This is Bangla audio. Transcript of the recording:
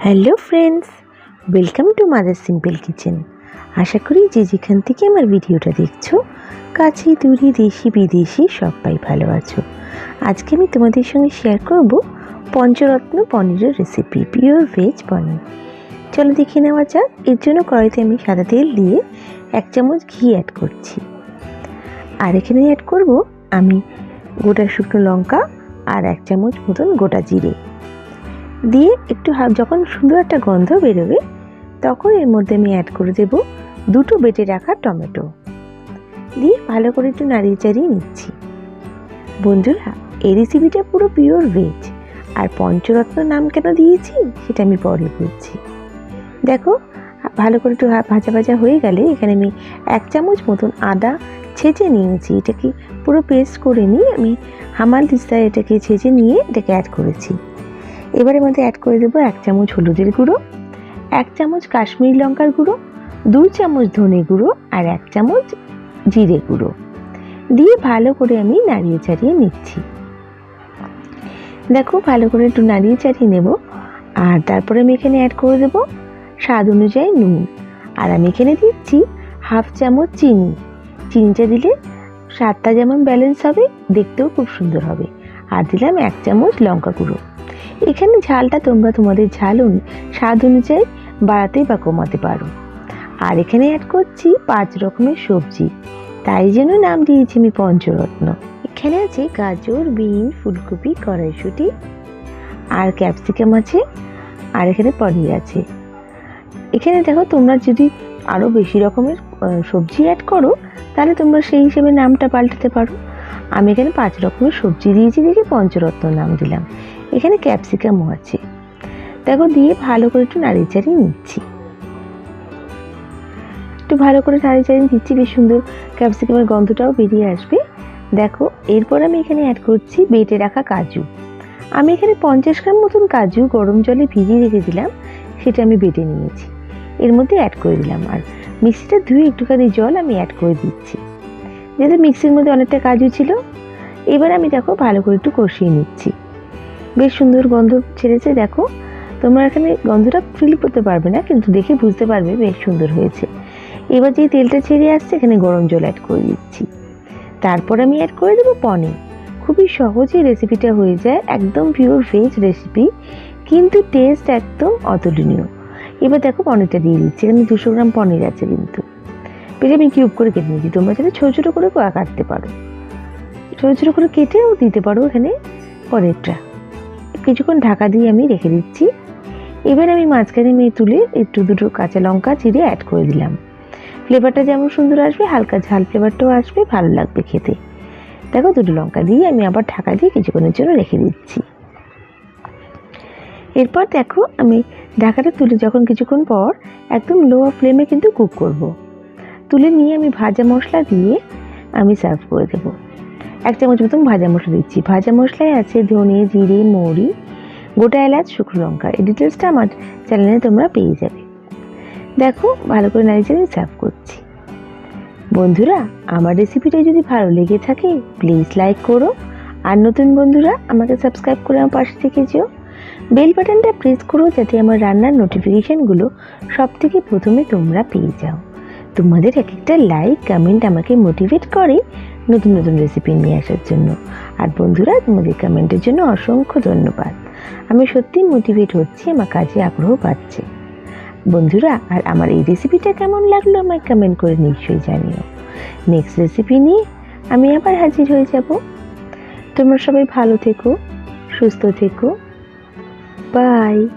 Hello friends welcome to mother simple kitchen আশা করি যে যেখান থেকে আমার ভিডিওটা দেখছ কাছে দূরে দেশি বিদেশি সবাই ভালো আছো। আজকে আমি তোমাদের সঙ্গে শেয়ার করব পঞ্চরত্ন পনিরের রেসিপি পিওর ভেজ পনির। চলো দেখে নেওয়া যাক, এর জন্য কড়াইতে আমি সাদা তেল দিয়ে এক চামচ ঘি অ্যাড করছি। আর এখানে অ্যাড করব আমি গোটা শুকনো লঙ্কা আর এক চামচ মতন গোটা জিরে। দিয়ে একটু যখন সুন্দর একটা গন্ধ বেরোবে, তখন এর মধ্যে আমি অ্যাড করে দেব দুটো বেটে রাখা টমেটো। দিয়ে ভালো করে একটু নাড়িয়ে চাড়িয়ে নিচ্ছি। বন্ধুরা, এই রেসিপিটা পুরো পিওর ভেজ আর পঞ্চরত্ন নাম কেন দিয়েছি, সেটা আমি পরে বলছি দেখো, ভালো করে একটু ভাজা ভাজা হয়ে গেলে এখানে আমি এক চামচ মতন আদা ছেঁচে নিয়েছি, এটাকে পুরো পেস্ট করে নিয়ে আমি হামাল দিস্তায় এটাকে ছেঁচে নিয়ে এটাকে অ্যাড করেছি। এবারের মধ্যে অ্যাড করে দেবো এক চামচ হলুদের গুঁড়ো, এক চামচ কাশ্মীরি লঙ্কার গুঁড়ো, দুই চামচ ধনে গুঁড়ো আর এক চামচ জিরে গুঁড়ো। দিয়ে ভালো করে আমি নাড়িয়ে চাড়িয়ে নিচ্ছি। দেখো ভালো করে একটু নাড়িয়ে চাড়িয়ে নেব। আর তারপরে আমি এখানে অ্যাড করে দেবো স্বাদ অনুযায়ী নুন। আর আমি এখানে দিচ্ছি হাফ চামচ চিনি। চিনিটা দিলে স্বাদটা যেমন ব্যালেন্স হবে, দেখতেও খুব সুন্দর হবে। আর দিলাম এক চামচ লঙ্কা গুঁড়ো। এখানে ঝালটা তোমরা তোমাদের ঝাল অনু- স্বাদ অনুযায়ী বাড়াতে বা কমাতে পারো। আর এখানে অ্যাড করছি পাঁচ রকমের সবজি। তাই জন্য নাম দিয়েছি আমি পঞ্চরত্ন। এখানে আছে গাজর, বিন, ফুলকপি, কড়াইশুঁটি আর ক্যাপসিকাম আছে আর এখানে পনির আছে। এখানে দেখো তোমরা যদি আরও বেশি রকমের সবজি অ্যাড করো, তাহলে তোমরা সেই হিসেবে নামটা পাল্টাতে পারো। আমি এখানে পাঁচ রকমের সবজি দিয়েছি দেখে পঞ্চরত্ন নাম দিলাম। এখানে ক্যাপসিকামও আছে। দেখো, দিয়ে ভালো করে একটু নাড়িয়ে চাড়িয়ে নিচ্ছি। একটু ভালো করে নাড়িয়ে চাড়িয়ে দিচ্ছি বেশ সুন্দর ক্যাপসিকামের গন্ধটাও বেরিয়ে আসবে। দেখো, এরপর আমি এখানে অ্যাড করছি বেটে রাখা কাজু। আমি এখানে পঞ্চাশ গ্রাম মতন কাজু গরম জলে ভিজিয়ে রেখেছিলাম, সেটা আমি বেটে নিয়েছি। এর মধ্যে অ্যাড করে দিলাম, আর মিক্সিটা ধুয়ে একটুখানি জল আমি অ্যাড করে দিচ্ছি। যেহেতু মিক্সির মধ্যে অনেকটা কাজু ছিল, এবার আমি দেখো ভালো করে একটু কষিয়ে নিচ্ছি। বেশ সুন্দর গন্ধ ছেড়েছে, দেখো। তোমরা এখানে গন্ধটা ফিল করতে পারবে না, কিন্তু দেখে বুঝতে পারবে বেশ সুন্দর হয়েছে। এবার যে তেলটা ছেড়ে আসছে, এখানে গরম জল অ্যাড করে দিচ্ছি। তারপর আমি অ্যাড করে দেবো পনির। খুবই সহজে রেসিপিটা হয়ে যায়, একদম পিওর ভেজ রেসিপি কিন্তু টেস্ট একদম অতুলনীয়। এবার দেখো পনিরটা দিয়ে দিচ্ছি, এখানে দুশো গ্রাম পনির আছে কিন্তু। পেটে আমি কিউব করে কেটে নিচ্ছি তোমরা চাইলে ছোটো ছোটো করে কাটতে পারো। ছোটো ছোটো করে কেটেও দিতে পারো এখানে পনিরটা। কিছুক্ষণ ঢাকা দিয়ে আমি রেখে দিচ্ছি। এবার আমি মাঝখানে মেয়ে তুলে একটু দুটো কাঁচা লঙ্কা চিড়ে অ্যাড করে দিলাম। ফ্লেভারটা যেমন সুন্দর আসবে, হালকা ঝাল ফ্লেভারটাও আসবে, ভালো লাগবে খেতে। দেখো দুটো লঙ্কা দিয়ে আমি আবার ঢাকা দিয়ে কিছুক্ষণের জন্য রেখে দিচ্ছি। এরপর দেখো আমি ঢাকাটা তুলে যখন কিছুক্ষণ পর একদম লো ফ্লেমে কিন্তু কুক করব। তুলে নিয়ে আমি ভাজা মশলা দিয়ে আমি সার্ভ করে দেবো। এক চামচ মতন ভাজা মশলা দিচ্ছি। ভাজা মশলায় আছে ধনে, জিরে, মৌরি, গোটা এলাচ, শুকনো লঙ্কা। এই ডিটেলসটা আমার চ্যানেলে তোমরা পেয়ে যাবে। দেখো, ভালো করে নাড়িয়ে আমি সার্ভ করছি। বন্ধুরা, আমার রেসিপিটা যদি ভালো লেগে থাকে প্লিজ লাইক করো। আর নতুন বন্ধুরা, আমাকে সাবস্ক্রাইব করে আমার পাশে থেকে যেও। বেল বাটনটা প্রেস করো যাতে আমার রান্নার নোটিফিকেশানগুলো সব থেকে প্রথমে তোমরা পেয়ে যাও। তোমাদের এক একটা লাইক কমেন্ট আমাকে মোটিভেট করে। নতুন নতুন রেসিপি নিয়ে আসার জন্য। আর বন্ধুরা, তোমাদের কমেন্টের জন্য অসংখ্য ধন্যবাদ। আমি সত্যি মোটিভেট হচ্ছি, আমার কাজে আগ্রহ পাচ্ছে বন্ধুরা, আর আমার এই রেসিপিটা কেমন লাগল আমায় কমেন্ট করে নিশ্চয়ই জানিও। নেক্সট রেসিপি নিয়ে আমি আবার হাজির হয়ে যাব। তোমরা সবাই ভালো থেকো, সুস্থ থেকো। বাই